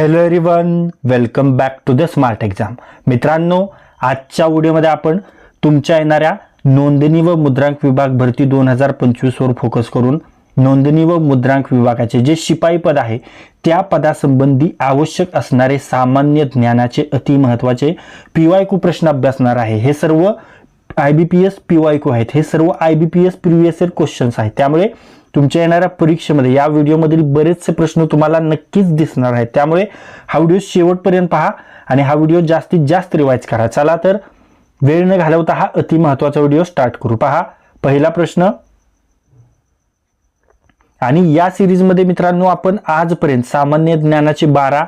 Hello everyone welcome back to the smart exam मित्रांनो आजच्या व्हिडिओमध्ये आपण तुमच्या येणाऱ्या नोंदणी व मुद्रांक विभाग भरती दोन हजार पंचवीसवर फोकस करून नोंदणी व मुद्रांक विभागाचे जे शिपाई पद आहे त्या पदासंबंधी आवश्यक असणारे सामान्य ज्ञानाचे अतिमहत्वाचे पी वाय कू प्रश्न अभ्यासणार आहे. हे सर्व I B P S P Y कू आहेत. हे सर्व I B P S previous year questions आहेत. त्यामुळे तुमच्या येणाऱ्या परीक्षेमध्ये या व्हिडिओमधील बरेचसे प्रश्न तुम्हाला नक्कीच दिसणार आहेत. त्यामुळे हा व्हिडिओ शेवटपर्यंत पहा आणि हा व्हिडिओ जास्तीत जास्त रिवाईज करा. चला तर वेळ न घालवता हा अतिमहत्वाचा व्हिडिओ स्टार्ट करू. पहा पहिला प्रश्न. आणि या सिरीजमध्ये मित्रांनो आपण आजपर्यंत सामान्य ज्ञानाचे बारा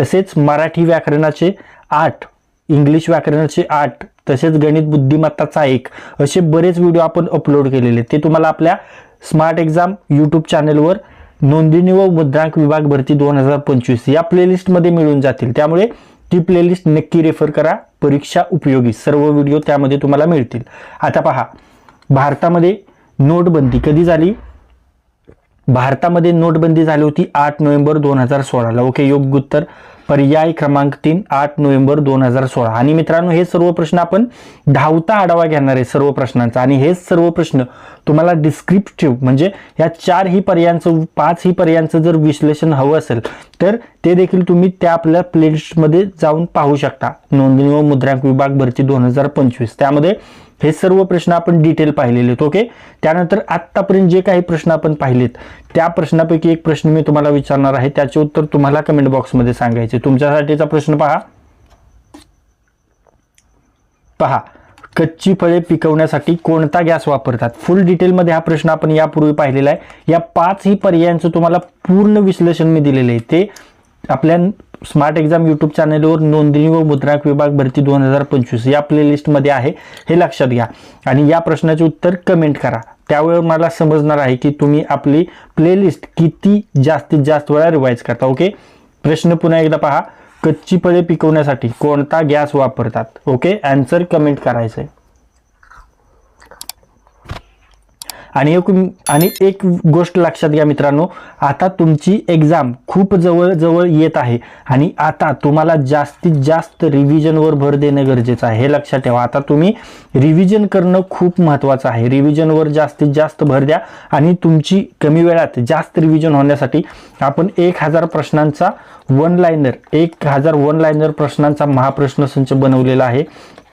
तसेच मराठी व्याकरणाचे आठ इंग्लिश व्याकरणाचे आठ तसेच गणित बुद्धिमत्ताचा एक असे बरेच व्हिडिओ आपण अपलोड केलेले ते तुम्हाला आपल्या स्मार्ट एक्झाम यूट्यूब चॅनलवर नोंदणी व मुद्रांक विभाग भरती दोन हजार पंचवीस या प्लेलिस्टमध्ये मिळून जातील. त्यामुळे ती प्लेलिस्ट नक्की रेफर करा. परीक्षा उपयोगी. सर्व व्हिडिओ त्यामध्ये तुम्हाला मिळतील. आता पहा भारतामध्ये नोटबंदी कधी झाली? भारतामध्ये नोटबंदी झाली होती आठ नोव्हेंबर दोन हजार सोळाला. ओके योग्य उत्तर. पर्याय क्रमांक तीन आठ नोव्हेंबर दोन हजार सोळा. आणि मित्रांनो हे सर्व प्रश्न आपण धावता आढावा घेणार आहे सर्व प्रश्नांचा. आणि हे सर्व प्रश्न तुम्हाला डिस्क्रिप्टिव्ह म्हणजे या चार ही पर्यायांचं पाच ही पर्यायांचं जर विश्लेषण हवं असेल तर ते देखील तुम्ही त्या आपल्या प्लेलिस्टमध्ये जाऊन पाहू शकता. नोंदणी व मुद्रांक विभाग भरती दोन हजार पंचवीस. त्यामध्ये हे सर्व प्रश्न आपण डिटेल पाहिलेले आहेत ओके त्यानंतर आत्तापर्यंत जे काही प्रश्न आपण पाहिलेत त्या प्रश्नापैकी एक प्रश्न मी तुम्हाला विचारणार आहे. त्याचे उत्तर तुम्हाला कमेंट बॉक्समध्ये सांगायचे. तुमच्यासाठीचा प्रश्न पहा. पहा कच्ची फळे पिकवण्यासाठी कोणता गॅस वापरतात? फुल डिटेलमध्ये हा प्रश्न आपण यापूर्वी पाहिलेला आहे. या पाचही पर्यायांचं तुम्हाला पूर्ण विश्लेषण मी दिलेलं आहे. ते आपल्या स्मार्ट एक्झाम यूट्यूब चॅनलवर नोंदणी व मुद्रांक विभाग भरती दोन हजार पंचवीस या प्लेलिस्टमध्ये आहे हे लक्षात घ्या. आणि या प्रश्नाचे उत्तर कमेंट करा. त्यावेळेवर मला समजणार आहे की तुम्ही आपली प्लेलिस्ट किती जास्तीत जास्त वेळा रिवाईज करता. ओके प्रश्न पुन्हा एकदा पहा. कच्ची फळे पिकवण्यासाठी कोणता गॅस वापरतात? ओके ॲन्सर कमेंट करायचं आहे आणि एक आणि एक गोष्ट लक्षात घ्या मित्रांनो आता तुमची एक्झाम खूप जवळजवळ येत आहे आणि आता तुम्हाला जास्तीत जास्त रिव्हिजनवर भर देणं गरजेचं आहे. हे लक्षात ठेवा. आता तुम्ही रिव्हिजन करणं खूप महत्त्वाचं आहे. रिव्हिजनवर जास्तीत जास्त भर द्या आणि तुमची कमी वेळात जास्त रिव्हिजन होण्यासाठी आपण एक हजार प्रश्नांचा वन लायनर एक हजार वन लायनर प्रश्नांचा महाप्रश्न संच बनवलेला आहे.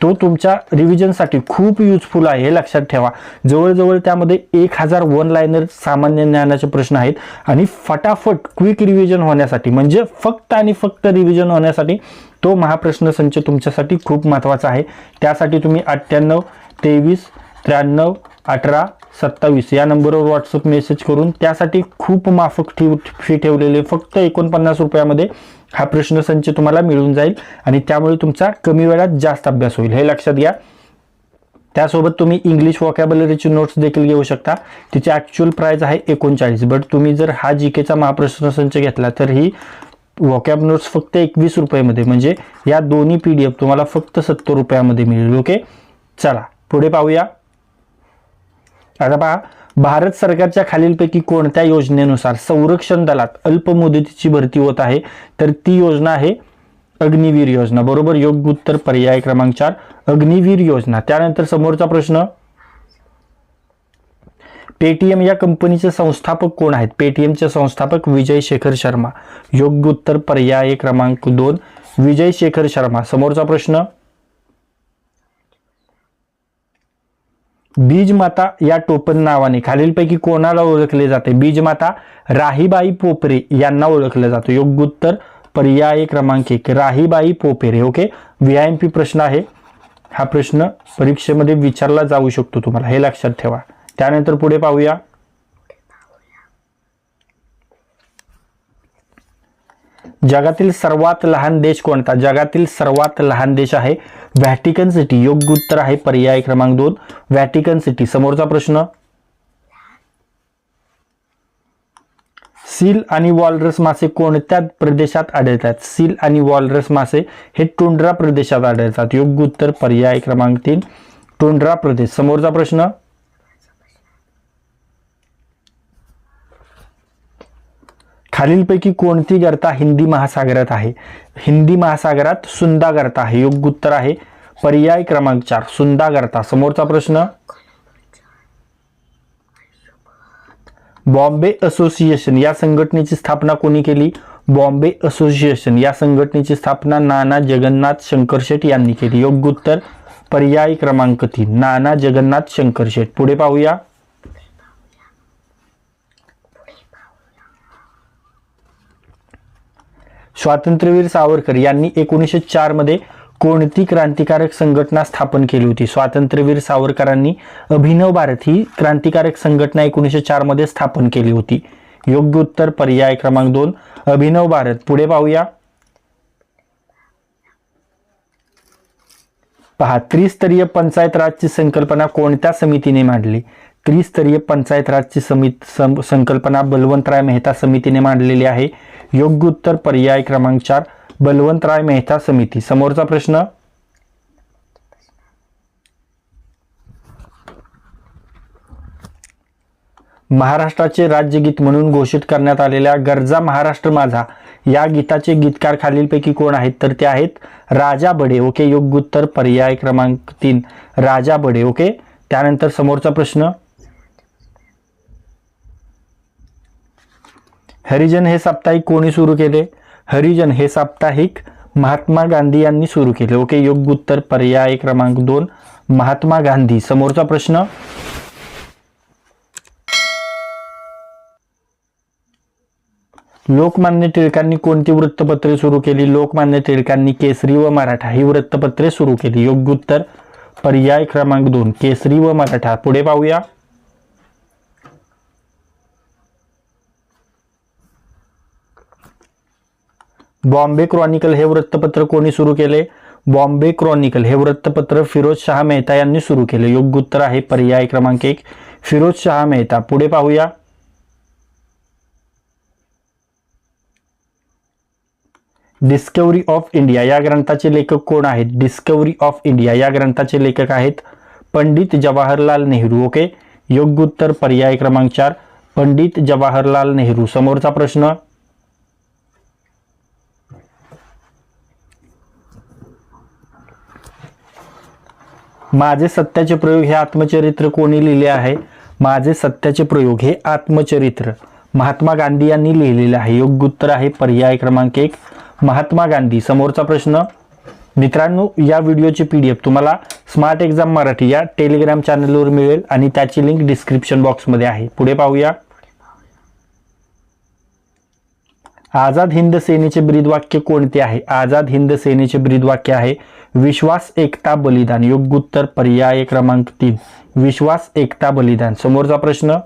तो तुमच्या रिव्हिजनसाठी खूप युजफुल आहे हे लक्षात ठेवा. जवळजवळ त्यामध्ये एक हजार वन लायनर सामान्य ज्ञानाचे प्रश्न आहेत. आणि फटाफट क्विक रिव्हिजन होण्यासाठी म्हणजे फक्त आणि फक्त रिव्हिजन होण्यासाठी तो महाप्रश्न संच तुमच्यासाठी खूप महत्त्वाचा आहे. त्यासाठी तुम्ही अठ्ठ्याण्णव तेवीस त्र्याण्णव अठरा सत्तावीस या नंबरवर व्हॉट्सअप मेसेज करून त्यासाठी खूप माफक ठेव फी ठेवलेले फक्त एकोणपन्नास रुपयामध्ये हा प्रश्नसंच तुम्हाला मिळून जाईल आणि त्यामुळे तुमचा कमी वेळात जास्त अभ्यास होईल. हे लक्षात घ्या. त्यासोबत तुम्ही इंग्लिश वॉकॅबलरीची नोट्स देखील घेऊ शकता. तिची ॲक्च्युअल प्राईस आहे एकोणचाळीस. बट तुम्ही जर हा जी केचा महाप्रश्नसंच घेतला तर ही वॉकॅब नोट्स फक्त एकवीस रुपयामध्ये. म्हणजे या दोन्ही पी डी एफ तुम्हाला फक्त सत्तर रुपयामध्ये मिळेल. ओके चला पुढे पाहूया. आता पहा. भारत सरकारच्या खालीलपैकी कोणत्या योजनेनुसार संरक्षण दलात अल्प मुदतीची भरती होत आहे? तर ती योजना आहे अग्निवीर योजना. बरोबर? योग्य उत्तर पर्याय क्रमांक चार. अग्निवीर योजना. त्यानंतर समोरचा प्रश्न. पेटीएम या कंपनीचे संस्थापक कोण आहेत? पेटीएमचे संस्थापक विजय शेखर शर्मा. योग्य उत्तर पर्याय क्रमांक दोन. विजय शेखर शर्मा. समोरचा प्रश्न. बीजमाता या टोपण नावाने. खालीलपैकी कोणाला ओळखले जाते? बीजमाता राहीबाई पोपरे यांना ओळखलं जातं. योग्य उत्तर पर्याय क्रमांक एक. Rahibai Popere. Okay? V M P प्रश्न आहे. हा प्रश्न परीक्षेमध्ये विचारला जाऊ शकतो तुम्हाला. हे लक्षात ठेवा. त्यानंतर पुढे पाहूया. जगातील सर्वात लहान देश कोणता? जगातील सर्वात लहान देश आहे व्हॅटिकन सिटी. योग्य उत्तर आहे पर्याय क्रमांक दोन. Vatican City. समोरचा प्रश्न. सील आणि वॉलरस मासे कोणत्या प्रदेशात आढळतात? सील आणि वॉलरस मासे हे टोंड्रा प्रदेशात आढळतात. योग्य उत्तर पर्याय क्रमांक तीन. टोंड्रा प्रदेश. समोरचा प्रश्न. खालीलपैकी कोणती गर्ता हिंदी महासागरात आहे? हिंदी महासागरात सुंदा गर्ता आहे योग्य उत्तर आहे. पर्याय क्रमांक चार सुंदा गर्ता. समोरचा प्रश्न? बॉम्बे असोसिएशन या संघटनेची स्थापना कोणी केली? बॉम्बे असोसिएशन या संघटनेची स्थापना नाना जगन्नाथ शंकरशेट यांनी केली. योग्य उत्तर पर्याय क्रमांक तीन नाना जगन्नाथ शंकरशेट पुढे पाहूया. स्वातंत्र्यवीर सावरकर यांनी एकोणीसशे चारमध्ये कोणती क्रांतिकारक संघटना स्थापन केली होती? स्वातंत्र्यवीर सावरकरांनी अभिनव भारत ही क्रांतिकारक संघटना एकोणीसशे चारमध्ये स्थापन केली होती. योग्य उत्तर पर्याय क्रमांक दोन अभिनव भारत. पुढे पाहूया. पहा त्रिस्तरीय पंचायत राजची संकल्पना कोणत्या समितीने मांडली? त्रिस्तरीय पंचायत राजची समित सं- संकल्पना बलवंतराय मेहता समितीने मांडलेली आहे. योग्य उत्तर पर्याय क्रमांक चार बलवंतराय मेहता समिती. समोरचा प्रश्न? महाराष्ट्राचे राज्यगीत म्हणून घोषित करण्यात आलेल्या गरजा महाराष्ट्र माझा या गीताचे गीतकार खालीलपैकी कोण आहेत? तर ते आहेत राजा बडे ओके? योग्य उत्तर पर्याय क्रमांक तीन राजा बडे ओके? त्यानंतर समोरचा प्रश्न? हरिजन हे साप्ताहिक कोणी सुरू केले? हरिजन हे साप्ताहिक महात्मा गांधी यांनी सुरू केले. ओके योग्य उत्तर पर्याय क्रमांक दोन महात्मा गांधी. समोरचा प्रश्न. लोकमान्य टिळकांनी कोणती वृत्तपत्रे सुरू केली? लोकमान्य टिळकांनी केसरी व मराठा ही वृत्तपत्रे सुरू केली. योग्य उत्तर पर्याय क्रमांक दोन केसरी व मराठा. पुढे पाहूया. बॉम्बे क्रॉनिकल हे वृत्तपत्र कोणी सुरू केले? बॉम्बे क्रॉनिकल हे वृत्तपत्र फिरोज शहा मेहता यांनी सुरू केले. योग्य उत्तर आहे पर्याय क्रमांक एक. फिरोज शहा मेहता पुढे पाहूया. डिस्कवरी ऑफ इंडिया या ग्रंथाचे लेखक कोण आहेत? डिस्कवरी ऑफ इंडिया या ग्रंथाचे लेखक आहेत पंडित जवाहरलाल नेहरू ओके? योग्य उत्तर पर्याय क्रमांक चार. पंडित जवाहरलाल नेहरू समोरचा प्रश्न. माझे सत्याचे प्रयोग हे आत्मचरित्र कोणी लिहिले आहे? माझे सत्याचे प्रयोग हे आत्मचरित्र. महात्मा गांधी यांनी लिहिलेले आहे. योग्य उत्तर आहे पर्याय क्रमांक एक. महात्मा गांधी समोरचा प्रश्न. मित्रांनो या व्हिडिओची पी डी एफ तुम्हाला स्मार्ट एक्झाम मराठी या टेलिग्राम चॅनलवर मिळेल आणि त्याची लिंक डिस्क्रिप्शन बॉक्समध्ये आहे. पुढे पाहूया. आझाद हिंद सेनेचे ब्रीदवाक्य कोणते आहे? आझाद हिंद सेनेचे ब्रीदवाक्य आहे विश्वास एकता बलिदान. योग्य उत्तर पर्याय क्रमांक तीन. विश्वास एकता बलिदान. समोरचा प्रश्न.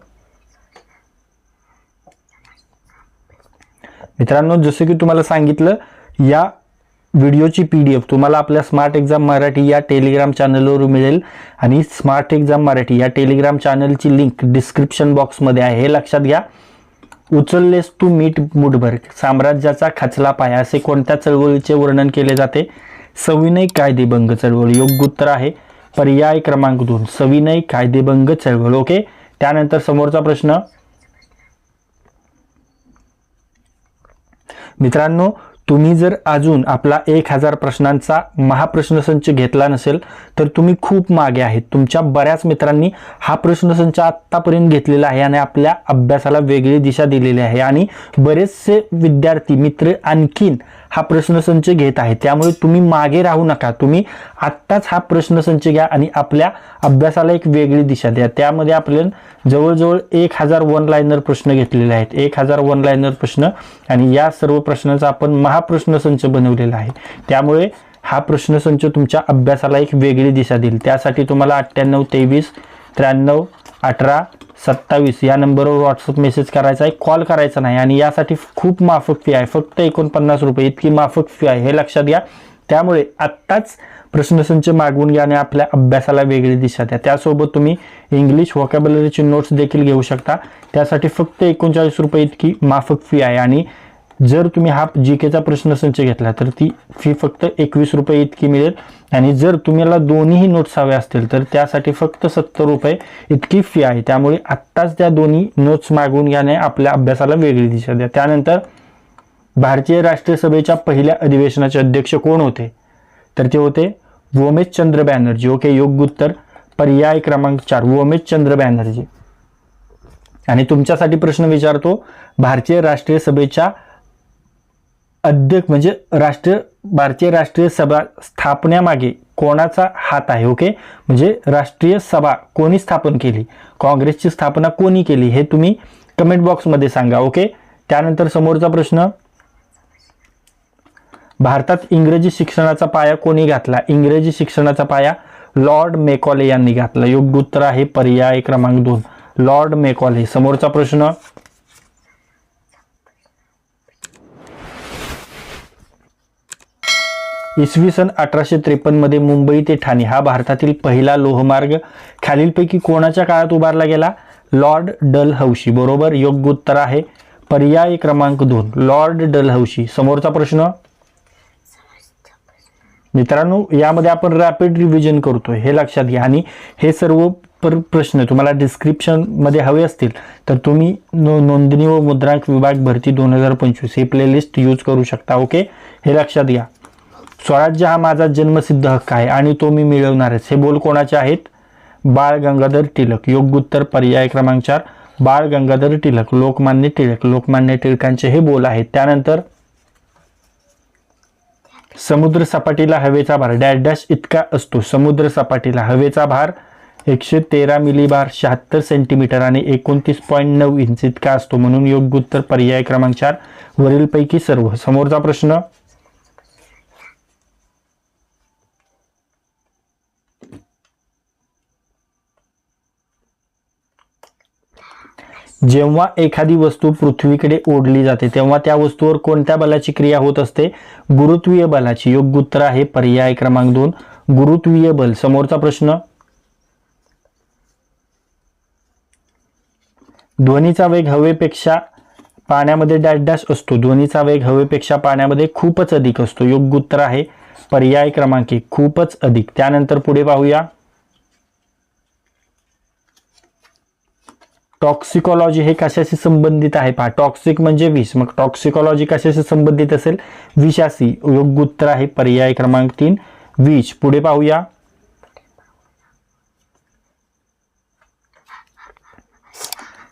मित्रांनो जसं की तुम्हाला सांगितलं या व्हिडिओची पी डी एफ तुम्हाला आपल्या स्मार्ट एक्झाम मराठी या टेलिग्राम चॅनलवर मिळेल. आणि स्मार्ट एक्झाम मराठी या टेलिग्राम चॅनलची लिंक डिस्क्रिप्शन बॉक्समध्ये आहे. हे लक्षात घ्या. उचललेस तू मीठ मुठभर. साम्राज्याचा खचला पाया असे कोणत्या चळवळीचे वर्णन केले जाते? सविनय कायदेभंग चळवळ. योग्य उत्तर आहे पर्याय क्रमांक दोन. सविनय कायदेभंग चळवळ. ओके? त्यानंतर समोरचा प्रश्न. मित्रांनो तुम्ही जर अजून आपला एक हजार प्रश्नांचा महाप्रश्नसंच घेतला नसेल तर तुम्ही खूप मागे आहेत. तुमच्या बऱ्याच मित्रांनी हा प्रश्नसंच आत्तापर्यंत घेतलेला आहे आणि आपल्या अभ्यासाला वेगळी दिशा दिलेली आहे. आणि बरेचसे विद्यार्थी मित्र आणखीन हा प्रश्नसंच घेत आहे. त्यामुळे तुम्ही मागे राहू नका. तुम्ही आत्ताच हा प्रश्नसंच घ्या आणि आपल्या अभ्यासाला एक वेगळी दिशा द्या. त्यामध्ये आपल्याला जवळजवळ एक हजार वन लाईनर प्रश्न घेतलेले आहेत. एक हजार वन लाईनर प्रश्न आणि या सर्व प्रश्नांचा आपण महाप्रश्नसंच बनवलेला आहे. त्यामुळे हा प्रश्नसंच तुमच्या अभ्यासाला एक वेगळी दिशा देईल. त्यासाठी तुम्हाला अठ्ठ्याण्णव तेवीस त्र्याण्णव अठरा सत्तावीस या नंबरवर व्हॉट्सअप मेसेज करायचा आहे. कॉल करायचा नाही आणि यासाठी खूप माफक फी आहे. फक्त एकोणपन्नास रुपये. इतकी माफक फी आहे. हे लक्षात घ्या. त्यामुळे आत्ताच प्रश्नसंच मागवून घ्या आणि आपल्या अभ्यासाला वेगळी दिशा द्या. त्यासोबत तुम्ही इंग्लिश व्होकॅबलरीची नोट्स देखील घेऊ शकता. त्यासाठी फक्त एकोणचाळीस रुपये इतकी माफक फी आहे आणि जर तुम्ही हा जी केचा प्रश्नसंच घेतला तर ती फी फक्त एकवीस रुपये इतकी मिळेल. आणि जर तुम्हाला दोन्हीही नोट्स हव्या असतील तर त्यासाठी फक्त सत्तर रुपये इतकी फी आहे. त्यामुळे आत्ताच त्या दोन्ही नोट्स मागवून घ्याने आपल्या अभ्यासाला वेगळी दिशा द्या. त्यानंतर भारतीय राष्ट्रीय सभेच्या पहिल्या अधिवेशनाचे अध्यक्ष कोण होते? तर ते होते वोमेश चंद्र बॅनर्जी. ओके योग्य उत्तर. पर्याय क्रमांक चार वोमेश चंद्र बॅनर्जी. आणि तुमच्यासाठी प्रश्न विचारतो भारतीय राष्ट्रीय सभेच्या अध्यक्ष म्हणजे राष्ट्रीय भारतीय राष्ट्रीय सभा स्थापण्यामागे कोणाचा हात आहे ओके म्हणजे राष्ट्रीय सभा कोणी स्थापन केली? काँग्रेसची स्थापना कोणी केली? हे तुम्ही कमेंट बॉक्समध्ये सांगा ओके त्यानंतर समोरचा प्रश्न. भारतात इंग्रजी शिक्षणाचा पाया कोणी घातला? इंग्रजी शिक्षणाचा पाया लॉर्ड मेकॉले यांनी घातला. योग्य उत्तर आहे पर्याय क्रमांक दोन. Lord Macaulay. समोरचा प्रश्न. इसवी सन अठराशे त्रेपन्नमध्ये मुंबई ते ठाणे हा भारतातील पहिला लोहमार्ग खालीलपैकी कोणाच्या काळात उभारला गेला? लॉर्ड डल हौशी बरोबर? योग्य उत्तर आहे. पर्याय क्रमांक दोन. लॉर्ड डल हौशी समोरचा प्रश्न? मित्रांनो यामध्ये आपण रॅपिड रिव्हिजन करतोय. हे लक्षात घ्या. आणि हे सर्व पर प्रश्न तुम्हाला डिस्क्रिप्शनमध्ये हवे असतील तर तुम्ही नो नोंदणी व मुद्रांक विभाग भरती दोन हजार पंचवीस हे प्लेलिस्ट यूज करू शकता. ओके हे लक्षात घ्या. स्वराज्य हा माझा जन्मसिद्ध हक्क आहे आणि तो मी मिळवणारच. हे बोल कोणाचे आहेत? बाळ गंगाधर टिळक. योग्य उत्तर पर्याय क्रमांक चार. बाळ गंगाधर टिळक. लोकमान्य टिळक. लोकमान्य टिळकांचे हे बोल आहेत. त्यानंतर समुद्र सपाटीला हवेचा भार. डॅश डॅश इतका असतो. समुद्र सपाटीला हवेचा भार एकशे तेरा मिलीबार शहात्तर सेंटीमीटर आणि एकोणतीस पॉईंट नऊ इंच इतका असतो. म्हणून योग्य उत्तर पर्याय क्रमांक चार. वरीलपैकी सर्व. समोरचा प्रश्न? जेव्हा एखादी वस्तू पृथ्वीकडे ओढली जाते तेव्हा त्या वस्तूवर कोणत्या बलाची क्रिया होत असते? गुरुत्वीय बलाची. योग्य उत्तर आहे पर्याय क्रमांक दोन. गुरुत्वीय बल. समोरचा प्रश्न. ध्वनीचा वेग हवेपेक्षा पाण्यामध्ये डॅश डॅश असतो. ध्वनीचा वेग हवेपेक्षा पाण्यामध्ये खूपच अधिक असतो. योग्य उत्तर आहे पर्याय क्रमांक एक. खूपच अधिक. त्यानंतर पुढे पाहूया. टॉक्सिकॉलॉजी हे कशाशी संबंधित आहे पहा? टॉक्सिक म्हणजे विष. मग टॉक्सिकॉलॉजी कशाशी संबंधित असेल? विषाशी योग्य उत्तर आहे पर्याय क्रमांक तीन. विष. पुढे पाहूया.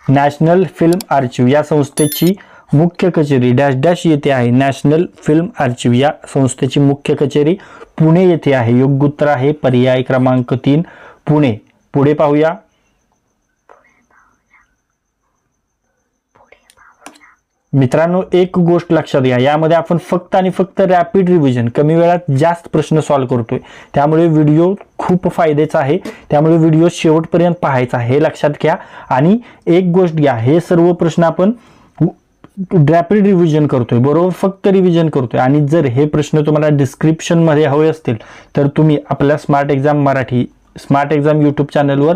नॅशनल फिल्म आर्चिव्ह या संस्थेची मुख्य कचेरी डॅश डॅश येथे आहे. नॅशनल फिल्म आर्चिव्ह या संस्थेची मुख्य कचेरी पुणे येथे आहे. योग्य उत्तर आहे पर्याय क्रमांक तीन. पुणे. पुढे पाहूया. मित्रांनो एक गोष्ट लक्षात घ्या. यामध्ये आपण फक्त आणि फक्त रॅपिड रिव्हिजन कमी वेळात जास्त प्रश्न सॉल्व्ह करतोय. त्यामुळे व्हिडिओ खूप फायद्याचा आहे. त्यामुळे व्हिडिओ शेवटपर्यंत पाहायचा हे लक्षात घ्या. आणि एक गोष्ट घ्या हे सर्व प्रश्न आपण रॅपिड रिव्हिजन करतोय. बरोबर फक्त रिव्हिजन करतोय. आणि जर हे प्रश्न तुम्हाला डिस्क्रिप्शनमध्ये हवे असतील तर तुम्ही आपल्या smart exam Marathi smart exam YouTube चॅनलवर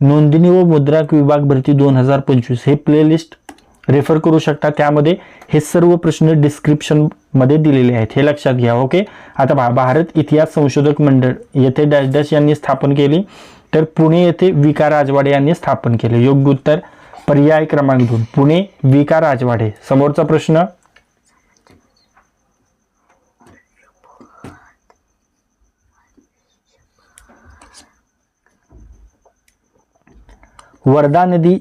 नोंदणी व मुद्रांक विभाग भरती दोन हजार पंचवीस हे प्लेलिस्ट रेफर करू शकता. त्यामध्ये हे सर्व प्रश्न डिस्क्रिप्शनमध्ये दिलेले आहेत. हे लक्षात घ्या ओके आता भा भारत इतिहास संशोधक मंडळ येथे डॅश डॅश यांनी स्थापन केली तर पुणे येथे विका राजवाडे यांनी स्थापन केले. योग्य उत्तर पर्याय क्रमांक दोन. पुणे विका राजवाडे. समोरचा प्रश्न. वर्धा नदी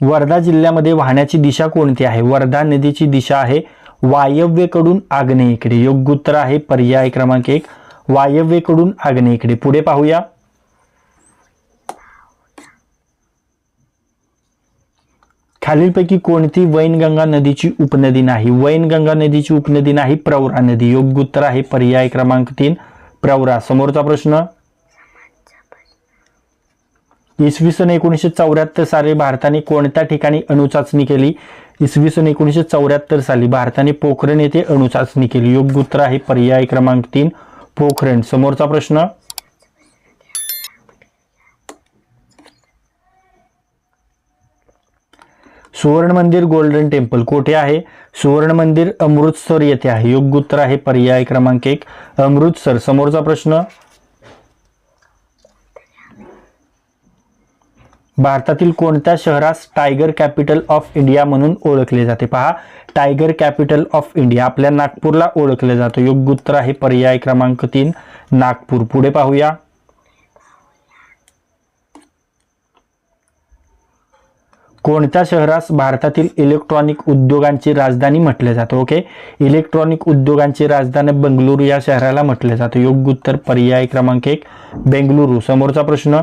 वर्धा जिल्ह्यामध्ये वाहण्याची दिशा कोणती आहे? वर्धा नदीची दिशा आहे वायव्येकडून आग्नेयकडे. योग्य उत्तर आहे पर्याय क्रमांक एक वायव्येकडून आग्नेयकडे. पुढे पाहूया. खालीलपैकी कोणती वैनगंगा नदीची उपनदी नाही? वैनगंगा नदीची उपनदी नाही प्रवरा नदी. योग्य उत्तर आहे पर्याय क्रमांक तीन प्रवरा समोरचा प्रश्न. इसवी सन एकोणीसशे चौऱ्याहत्तर साली भारताने कोणत्या ठिकाणी अणुचाचणी केली? इसवी सन एकोणीसशे चौऱ्याहत्तर साली भारताने पोखरण येथे अणुचाचणी केली. योग्य उत्तर आहे पर्याय क्रमांक तीन पोखरण. समोरचा प्रश्न? सुवर्ण मंदिर गोल्डन टेम्पल कोठे आहे? सुवर्ण मंदिर अमृतसर येथे आहे. योग्य उत्तर आहे पर्याय क्रमांक एक अमृतसर. समोरचा प्रश्न? भारतातील कोणत्या शहरास टायगर कॅपिटल ऑफ इंडिया म्हणून ओळखले जाते? पहा टायगर कॅपिटल ऑफ इंडिया आपल्या नागपूरला ओळखले जातं. योग्य उत्तर आहे पर्याय क्रमांक तीन नागपूर. पुढे पाहूया. कोणत्या शहरास भारतातील इलेक्ट्रॉनिक उद्योगांची राजधानी म्हटले जातं? ओके. इलेक्ट्रॉनिक उद्योगांची राजधानी बेंगलुरू या शहराला म्हटले जातं. योग्य उत्तर पर्याय क्रमांक एक बेंगलुरू समोरचा प्रश्न.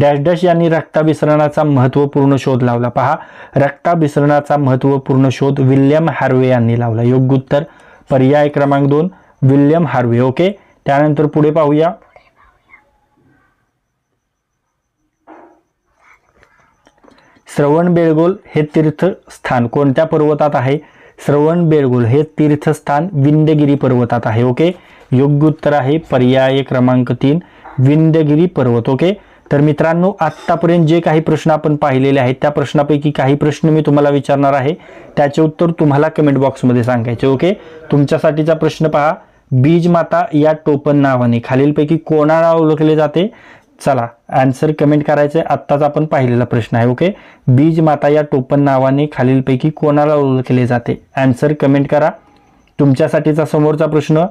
डॅश डॅश यांनी रक्ताभिसरणाचा महत्त्वपूर्ण शोध लावला. पहा रक्ताभिसरणाचा महत्त्वपूर्ण शोध विल्यम हार्वे यांनी लावला. योग्य उत्तर पर्याय क्रमांक दोन विल्यम हार्वे. ओके? त्यानंतर पुढे पाहूया. श्रवण बेळगोल हे तीर्थस्थान कोणत्या पर्वतात आहे? श्रवण बेळगोल हे तीर्थस्थान विंदगिरी पर्वतात आहे. ओके? योग्य उत्तर आहे पर्याय क्रमांक तीन विंध्यगिरी पर्वत. ओके? तर मित्रांनो आत्तापर्यंत जे काही प्रश्न आपण पाहिलेले आहेत त्या प्रश्नापैकी काही प्रश्न मी तुम्हाला विचारणार आहे. त्याचे उत्तर तुम्हाला कमेंट बॉक्समध्ये सांगायचे ओके तुमच्यासाठीचा प्रश्न पहा. बीज माता या टोपण नावाने खालीलपैकी कोणाला ओळखले जाते? चला आन्सर कमेंट करायचे. आत्ताच आपण पाहिलेला प्रश्न आहे ओके बीज माता या टोपण नावाने खालीलपैकी कोणाला ओळखले जाते? आन्सर कमेंट करा. तुमच्यासाठीचा समोरचा प्रश्न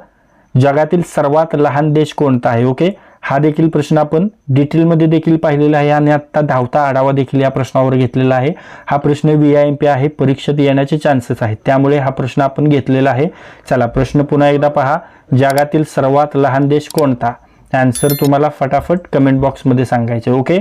जगातील सर्वात लहान देश कोणता आहे ओके हा देखील प्रश्न आपण डिटेलमध्ये देखील पाहिलेला आहे आणि आत्ता धावता आढावा देखील या प्रश्नावर घेतलेला आहे. हा प्रश्न व्ही आय एम पी आहे. परीक्षेत येण्याचे चान्सेस आहेत. त्यामुळे हा प्रश्न आपण घेतलेला आहे. चला प्रश्न पुन्हा एकदा पहा. जगातील सर्वात लहान देश कोणता? आन्सर तुम्हाला फटाफट कमेंट बॉक्समध्ये सांगायचे ओके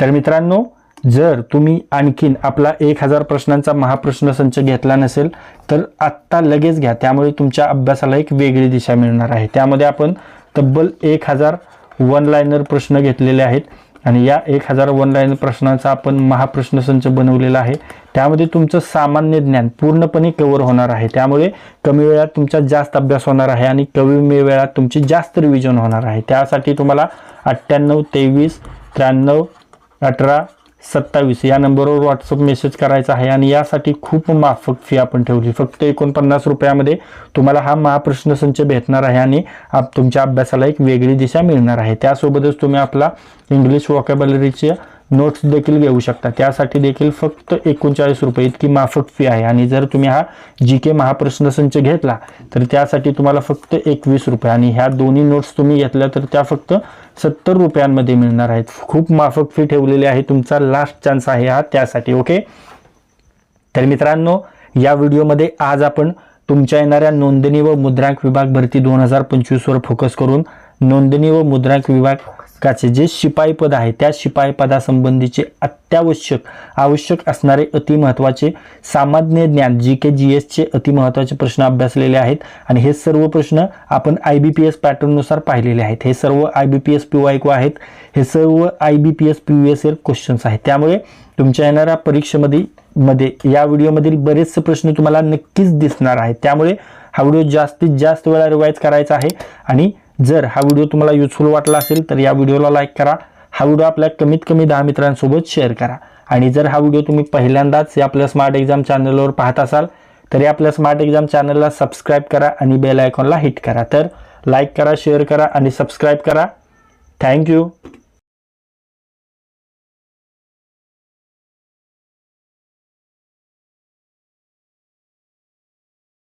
तर मित्रांनो जर तुम्ही आणखीन आपला एक हजार प्रश्नांचा महाप्रश्न संच घेतला नसेल तर आत्ता लगेच घ्या. त्यामुळे तुमच्या अभ्यासाला एक वेगळी दिशा मिळणार आहे. त्यामध्ये आपण तब्बल एक हजार वन लाईनर प्रश्न घेतलेले आहेत. आणि या एक हजार वन लायनर प्रश्नांचा आपण महाप्रश्न संच बनवलेला आहे. त्यामध्ये तुमचं सामान्य ज्ञान पूर्णपणे कव्हर होणार आहे. त्यामुळे कमी वेळात तुमचा जास्त अभ्यास होणार आहे आणि कमी वेळात तुमची जास्त रिव्हिजन होणार आहे. त्यासाठी तुम्हाला अठ्ठ्याण्णव तेवीस त्र्याण्णव अठरा सत्तावीस. या नंबरवर व्हॉट्सअप मेसेज करायचा आहे आणि यासाठी खूप माफक फी आपण ठेवली. फक्त एकोणपन्नास रुपयामध्ये तुम्हाला हा महाप्रश्न संच भेटणार आहे आणि आप तुमच्या अभ्यासाला एक वेगळी दिशा मिळणार आहे. त्यासोबतच तुम्ही आपला इंग्लिश वॉकॅबलरीचे नोट्स देखील घेऊ शकता. त्यासाठी देखील फक्त एकोणचाळीस रुपये इतकी माफक फी आहे. आणि जर तुम्ही हा जी के महाप्रश्न संच घेतला तर त्यासाठी तुम्हाला फक्त एकवीस रुपये. आणि ह्या दोन्ही नोट्स तुम्ही घेतल्या तर त्या फक्त सत्तर रुपयांमध्ये मिळणार आहेत. खूप माफक फी ठेवलेली आहे. तुमचा लास्ट चान्स आहे हा त्यासाठी ओके तर मित्रांनो या व्हिडिओमध्ये आज आपण तुमच्या येणाऱ्या नोंदणी व मुद्रांक विभाग भरती दोन हजार पंचवीसवर फोकस करून नोंदणी व मुद्रांक विभाग काचे जे शिपाई पद आहे त्या शिपाई पदासंबंधीचे अत्यावश्यक आवश्यक असणारे अतिमहत्वाचे सामान्य ज्ञान जी के जी एसचे अतिमहत्वाचे प्रश्न अभ्यासलेले आहेत. आणि हे सर्व प्रश्न आपण आय बी पी एस पॅटर्ननुसार पाहिलेले आहेत. हे सर्व I B P S P Y आहेत. हे सर्व I B P S P U S L questions आहेत. त्यामुळे तुमच्या येणाऱ्या परीक्षेमध्ये मध्ये या व्हिडिओमधील बरेचसे प्रश्न तुम्हाला नक्कीच दिसणार आहेत. त्यामुळे हा व्हिडिओ जास्तीत जास्त वेळा रिवाईज करायचा आहे. आणि जर हा व्हिडिओ तुम्हाला युजफुल वाटला असेल तर या व्हिडिओला लाईक करा. हा व्हिडिओ आपल्या कमीत कमी दहा मित्रांसोबत शेअर करा. आणि जर हा व्हिडिओ तुम्ही पहिल्यांदाच या आपल्या स्मार्ट एक्झाम चॅनलवर पाहत असाल तर या आपल्या स्मार्ट एक्झाम चॅनलला सबस्क्राईब करा आणि बेल आयकॉनला हिट करा. तर लाईक करा शेअर करा आणि सबस्क्राईब करा. थँक्यू